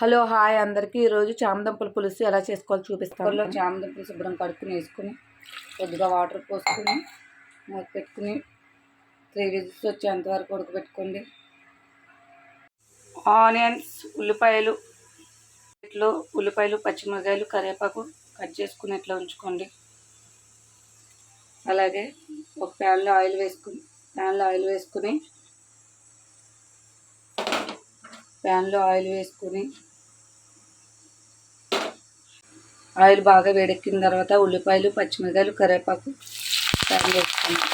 Hello hi అందరికీ. ఈరోజు చామదంపుల పులుసు ఎలా చేసుకోవాలో చూపిస్తాను. కుక్కర్లో చామదుంపలు శుభ్రం కడుక్కుని వేసుకుని కొద్దిగా వాటర్ పోసుకుని మూత పెట్టుకుని త్రీ విజిల్స్ వచ్చేంత వరకు ఉడకబెట్టుకోండి. ఆనియన్స్ ఉల్లిపాయలు ఇట్లో ఉల్లిపాయలు పచ్చిమిరకాయలు కరివేపాకు కట్ చేసుకుని ఇట్లా ఉంచుకోండి. అలాగే ఒక ప్యాన్లో ఆయిల్ వేసుకుని ప్యాన్లో ఆయిల్ వేసుకుని ప్యాన్లో ఆయిల్ వేసుకుని ఆయిల్ బాగా వేడెక్కిన తర్వాత ఉల్లిపాయలు పచ్చిమిరకాయలు కరివేపాకు ప్యాన్ వేసుకోండి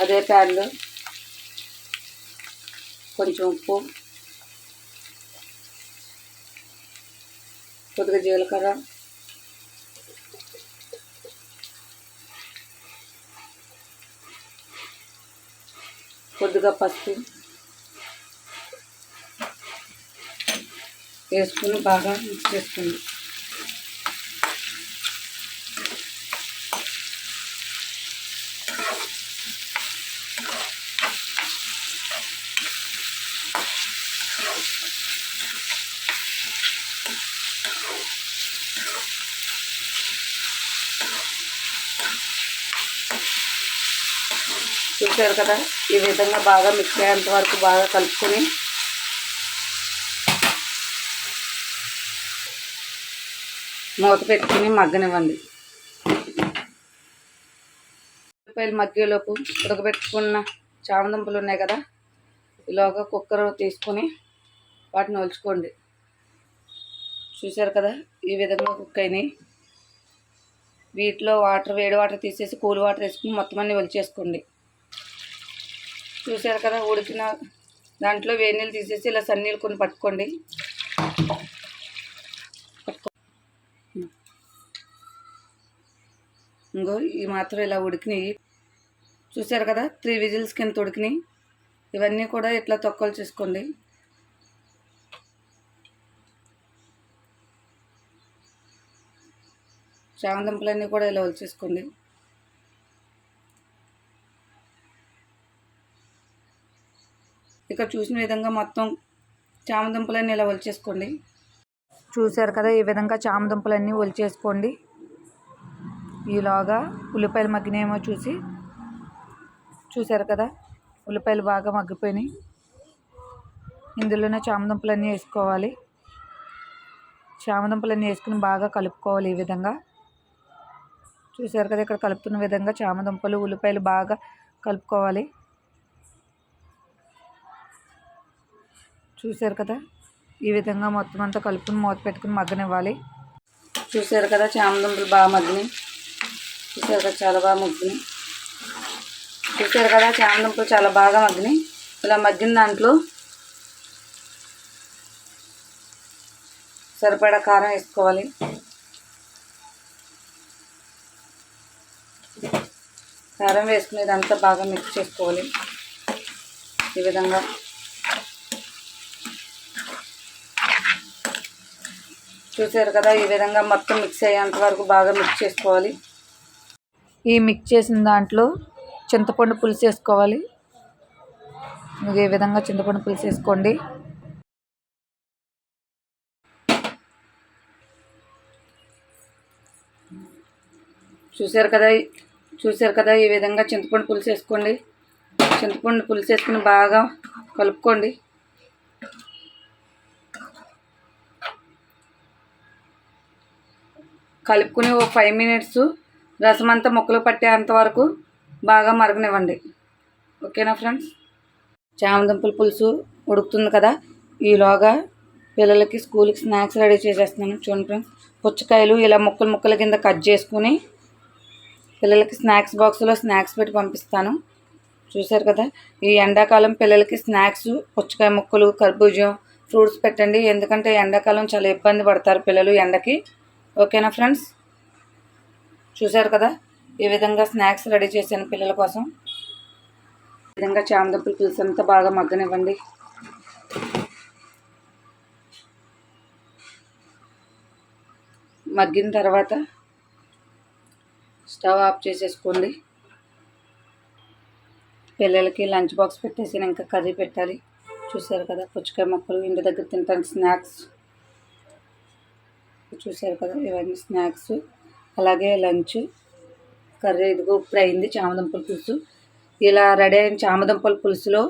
అదే ప్యాన్లో కొంచెం ఉప్పు కొద్దిగా జీలకర్ర కొద్దిగా పసుపు వేసుకుని బాగా మిక్స్ చేసుకోండి చూసారు కదా? ఈ విధంగా బాగా మిక్స్ అయ్యేంత వరకు బాగా కలుపుకొని మూత పెట్టుకుని మగ్గనివ్వండి. ఉల్లిపాయలు మగ్గేలోపు ఉడకబెట్టుకున్న చామదుంపలు ఉన్నాయి కదా ఇలాగా కుక్కర్ తీసుకొని వాటిని ఒలుచుకోండి. చూశారు కదా ఈ విధంగా కుక్ అయినాయి. వీటిలో వాటర్ వేడి వాటర్ తీసేసి కూల్ వాటర్ వేసుకుని మొత్తం అన్ని ఒలిచేసుకోండి. చూశారు కదా ఉడికిన దాంట్లో వేడి నీళ్ళు తీసేసి ఇలా సన్నీళ్ళు కొన్ని పట్టుకోండి. ఇంకో ఈ మాత్రం ఇలా ఉడికినాయి. చూసారు కదా? త్రీ విజిల్స్ కింద ఉడికినాయి. ఇవన్నీ కూడా ఇట్లా తొక్కలు చేసుకోండి. చామదుంపలన్నీ కూడా ఇలా వచ్చేసుకోండి ఇక్కడ చూసిన విధంగా మొత్తం చామదుంపలన్నీ ఇలా ఒలిచేసుకోండి. చూసారు కదా? ఈ విధంగా చామదుంపలన్నీ ఒలిచేసుకోండి. ఈలోగా ఉల్లిపాయలు మగ్గినేమో చూసి. చూశారు కదా? ఉల్లిపాయలు బాగా మగ్గిపోయినాయి. ఇందులోనే చామదుంపలన్నీ వేసుకోవాలి. చామదుంపలన్నీ వేసుకుని బాగా కలుపుకోవాలి ఈ విధంగా. చూసారు కదా ఇక్కడ కలుపుతున్న విధంగా చామదుంపలు ఉల్లిపాయలు బాగా కలుపుకోవాలి. చూశారు కదా? ఈ విధంగా మొత్తం అంతా కలుపుకుని మూత పెట్టుకుని మగ్గనివ్వాలి. చూశారు కదా? చామదుంపలు బాగా మగ్గినాయి. చూసారు కదా చాలా బాగా మగ్గినాయి. చూసారు కదా చామంతంపులు చాలా బాగా మగ్గినాయి. ఇలా మగ్గిన దాంట్లో సరిపడా కారం వేసుకోవాలి. కారం వేసుకుని ఇదంతా బాగా మిక్స్ చేసుకోవాలి. ఈ విధంగా. చూసారు కదా ఈ విధంగా మొత్తం మిక్స్ అయ్యేంత వరకు బాగా మిక్స్ చేసుకోవాలి. ఈ మిక్స్ చేసిన దాంట్లో చింతపండు పులుసు వేసుకోవాలి. మీకు ఈ విధంగా చింతపండు పులుసు వేసుకోండి. చూసారు కదా చూసారు కదా ఈ విధంగా చింతపండు పులుసు వేసుకోండి. చింతపండు పులుసు వేసుకుని బాగా కలుపుకోండి. కలుపుకుని ఒక ఫైవ్ మినిట్స్ రసం అంతా ముక్కలు పట్టేంత వరకు బాగా మరగనివ్వండి. ఓకేనా ఫ్రెండ్స్? చామదుంపుల పులుసు ఉడుకుతుంది కదా? ఈలోగా పిల్లలకి స్కూల్కి స్నాక్స్ రెడీ చేసేస్తున్నాను. చూడండి ఫ్రెండ్స్ పుచ్చకాయలు ఇలా ముక్కలు ముక్కల కింద కట్ చేసుకుని పిల్లలకి స్నాక్స్ బాక్స్లో స్నాక్స్ పెట్టి పంపిస్తాను. చూసారు కదా? ఈ ఎండాకాలం పిల్లలకి స్నాక్స్ పుచ్చకాయ ముక్కలు కర్బూజం ఫ్రూట్స్ పెట్టండి. ఎందుకంటే ఎండాకాలం చాలా ఇబ్బంది పడతారు పిల్లలు ఎండకి. ఓకేనా ఫ్రెండ్స్? చూసారు కదా? ఈ విధంగా స్నాక్స్ రెడీ చేశాను పిల్లల కోసం. ఈ విధంగా చామదుంపల పులుసు అంతా బాగా మగ్గనివ్వండి. మగ్గిన తర్వాత స్టవ్ ఆఫ్ చేసేసుకోండి. పిల్లలకి లంచ్ బాక్స్ పెట్టేసి ఇంకా కర్రీ పెట్టాలి. చూసారు కదా? పుచ్చకాయ మొక్కలు ఇంటి దగ్గర తింటాను స్నాక్స్. చూసారు కదా? ఇవన్నీ స్నాక్స్. అలాగే లంచ్ కర్రీ ఇదిగో ఇప్పుడు అయింది చామదుంపల పులుసు. ఇలా రెడీ అయిన చామదుంపల పులుసులో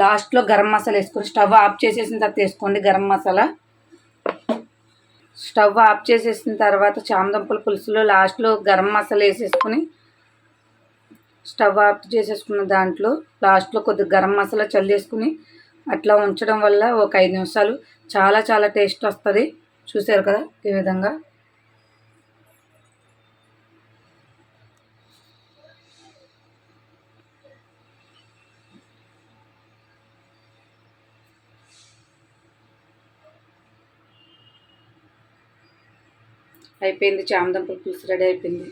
లాస్ట్లో గరం మసాలా వేసుకొని స్టవ్ ఆఫ్ చేసేసిన తర్వాత వేసుకోండి గరం మసాలా. స్టవ్ ఆఫ్ చేసేసిన తర్వాత చామదుంపల పులుసులో లాస్ట్లో గరం మసాలా వేసేసుకొని స్టవ్ ఆఫ్ చేసేసుకున్న దాంట్లో లాస్ట్లో కొద్దిగా గరం మసాలా చల్లేసుకుని అట్లా ఉంచడం వల్ల ఒక ఐదు నిమిషాలు చాలా చాలా టేస్ట్ వస్తుంది. చూసారు కదా ఈ విధంగా. అయిపోయింది. చామదుంపల పులుసు రెడీ అయిపోయింది.